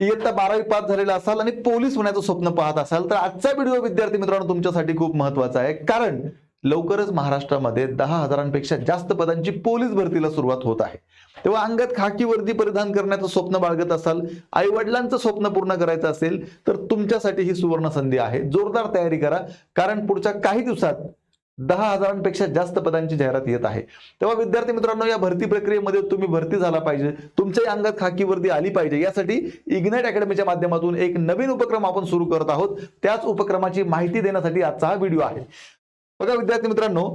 इयत्ता बारावी पास झालेला असाल आणि पोलीस होण्याचं स्वप्न पाहत असाल तर आजचा व्हिडिओ विद्यार्थी मित्रांनो तुमच्यासाठी खूप महत्त्वाचा आहे. कारण लवकरच महाराष्ट्रामध्ये दहा हजारांपेक्षा जास्त पदांची पोलीस भरतीला सुरुवात होत आहे. तेव्हा अंगात खाकी वर्दी परिधान करण्याचं स्वप्न बाळगत असाल आई वडिलांचं स्वप्न पूर्ण करायचं असेल तर तुमच्यासाठी ही सुवर्ण संधी आहे. जोरदार तयारी करा कारण पुढच्या काही दिवसात दहा हजारांपेक्षा जास्त पदांची जाहिरात येत आहे. तेव्हा विद्यार्थी मित्रांनो या भरती प्रक्रियेमध्ये तुम्ही भरती झाला पाहिजे. तुमच्याही अंगात खाकी वर्दी आली पाहिजे. यासाठी इग्नाइट अकॅडमीच्या माध्यमातून एक नवीन उपक्रम आपण सुरू करत आहोत. त्याच उपक्रमाची माहिती देण्यासाठी आजचा हा व्हिडिओ आहे. बघा विद्यार्थी मित्रांनो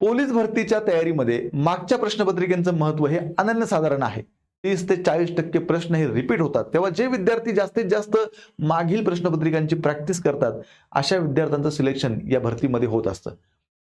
पोलीस भरतीच्या तयारीमध्ये मागच्या प्रश्नपत्रिकेचं महत्त्व हे अनन्यसाधारण आहे. तीस ते चाळीस टक्के प्रश्न हे रिपीट होतात. तेव्हा जे विद्यार्थी जास्तीत जास्त मागील प्रश्नपत्रिकांची प्रॅक्टिस करतात अशा विद्यार्थ्यांचं सिलेक्शन या भरतीमध्ये होत असतं.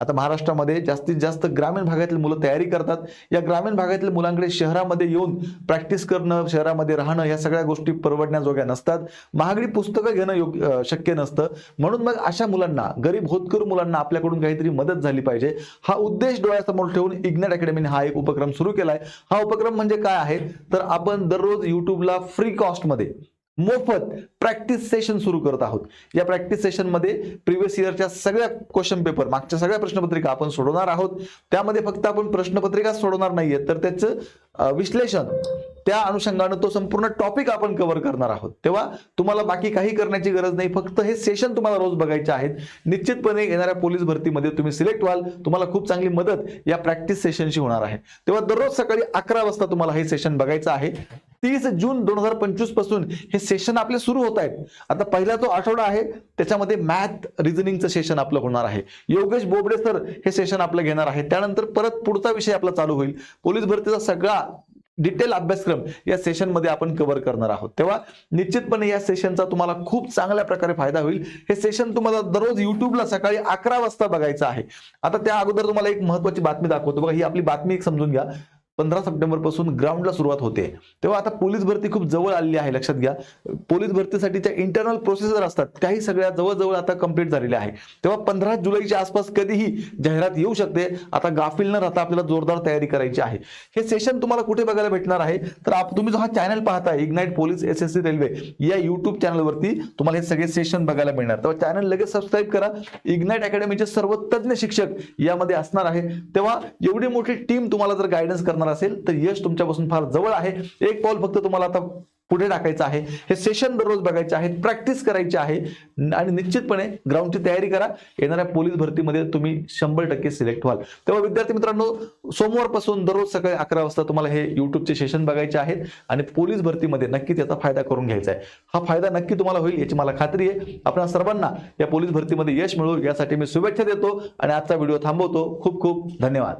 आता महाराष्ट्रामध्ये जास्तीत जास्त ग्रामीण भागातील मुलं तयारी करतात. या ग्रामीण भागातील मुलांकडे शहरामध्ये येऊन प्रॅक्टिस करणं शहरामध्ये राहणं या सगळ्या गोष्टी परवडण्याजोग्या नसतात. महागडी पुस्तकं घेणं योग्य शक्य नसतं. म्हणून मग अशा मुलांना गरीब होतकरू मुलांना आपल्याकडून काहीतरी मदत झाली पाहिजे. हा उद्देश डोळ्यासमोर ठेवून इग्नेट अकॅडमीने हा एक उपक्रम सुरू केला आहे हा उपक्रम म्हणजे काय आहे? तर आपण दररोज युट्यूबला फ्री कॉस्टमध्ये मोफत प्रॅक्टिस सेशन सुरू करत आहोत. या प्रॅक्टिस सेशनमध्ये प्रिव्हियस इयरच्या सगळ्या क्वेश्चन पेपर मागच्या सगळ्या प्रश्नपत्रिका आपण सोडवणार आहोत. त्यामध्ये फक्त आपण प्रश्नपत्रिका सोडवणार नाहीये तर त्याचं विश्लेषण त्या अनुषंगानं तो संपूर्ण टॉपिक आपण कव्हर करणार आहोत. तेव्हा तुम्हाला बाकी काही करण्याची गरज नाही फक्त हे सेशन तुम्हाला रोज बघायचे आहेत. निश्चितपणे येणाऱ्या पोलीस भरतीमध्ये तुम्ही सिलेक्ट व्हाल. तुम्हाला खूप चांगली मदत या प्रॅक्टिस सेशनशी होणार आहे. तेव्हा दररोज सकाळी अकरा वाजता तुम्हाला हे सेशन बघायचं आहे. तीस जून दोन हजार पंचवीसपासून हे सेशन आपले सुरू होत आहेत. आता पहिला जो आठवडा आहे त्याच्यामध्ये मॅथ रिझनिंगचं सेशन आपलं होणार आहे. योगेश बोबडे सर हे सेशन आपलं घेणार आहे. त्यानंतर परत पुढचा विषय आपला चालू होईल. पोलीस भरतीचा सगळा डिटेल अभ्यासक्रम या सेशनमध्ये आपण कव्हर करणार आहोत. तेव्हा निश्चितपणे या सेशनचा तुम्हाला खूप चांगल्या प्रकारे फायदा होईल. हे सेशन तुम्हाला दररोज युट्यूबला सकाळी अकरा वाजता बघायचं आहे. आता त्या अगोदर तुम्हाला एक महत्वाची बातमी दाखवतो बघा. ही आपली बातमी एक समजून घ्या. पंधरा सप्टेंबरपासून ग्राउंडला सुरुवात होते. तेव्हा आता पोलीस भरती खूप जवळ आलेली आहे लक्षात घ्या. पोलीस भरतीसाठीच्या इंटरनल प्रोसेसर असतात त्याही सगळ्या जवळजवळ आता कंप्लीट झालेल्या आहे तेव्हा पंधरा जुलैच्या आसपास कधीही जाहिरात येऊ शकते. आता गाफील न राहता आपल्याला जोरदार तयारी करायची आहे. हे सेशन तुम्हाला कुठे बघायला भेटणार आहे? तर तुम्ही जो हा चॅनल पाहता ignite police S S C railway या युट्यूब चॅनलवरती तुम्हाला हे सगळे सेशन बघायला मिळणार. तेव्हा चॅनल लगेच सबस्क्राईब करा. इग्नाइट अकॅडमीचे सर्व तज्ज्ञ शिक्षक यामध्ये असणार आहे. तेव्हा एवढी मोठी टीम तुम्हाला जर गायडन्स करणार असेल तर यश तुमच्यापासून फार जवळ आहे. एक पाऊल फक्त तुम्हाला आता पुढे टाकायचं आहे. हे सेशन दररोज बघायचे आहेत प्रॅक्टिस करायची आहे. आणि निश्चितपणे ग्राउंडची तयारी करा. येणाऱ्या पोलीस भरतीमध्ये तुम्ही शंभर टक्के सिलेक्ट व्हाल. तेव्हा विद्यार्थी मित्रांनो सोमवारपासून दररोज सकाळी अकरा वाजता तुम्हाला हे युट्यूबचे सेशन बघायचे आहेत. आणि पोलीस भरतीमध्ये नक्कीच याचा फायदा करून घ्यायचा आहे. हा फायदा नक्की तुम्हाला होईल याची मला खात्री आहे. आपल्या सर्वांना या पोलीस भरतीमध्ये यश मिळू यासाठी मी शुभेच्छा देतो. आणि आजचा व्हिडिओ थांबवतो. खूप खूप धन्यवाद.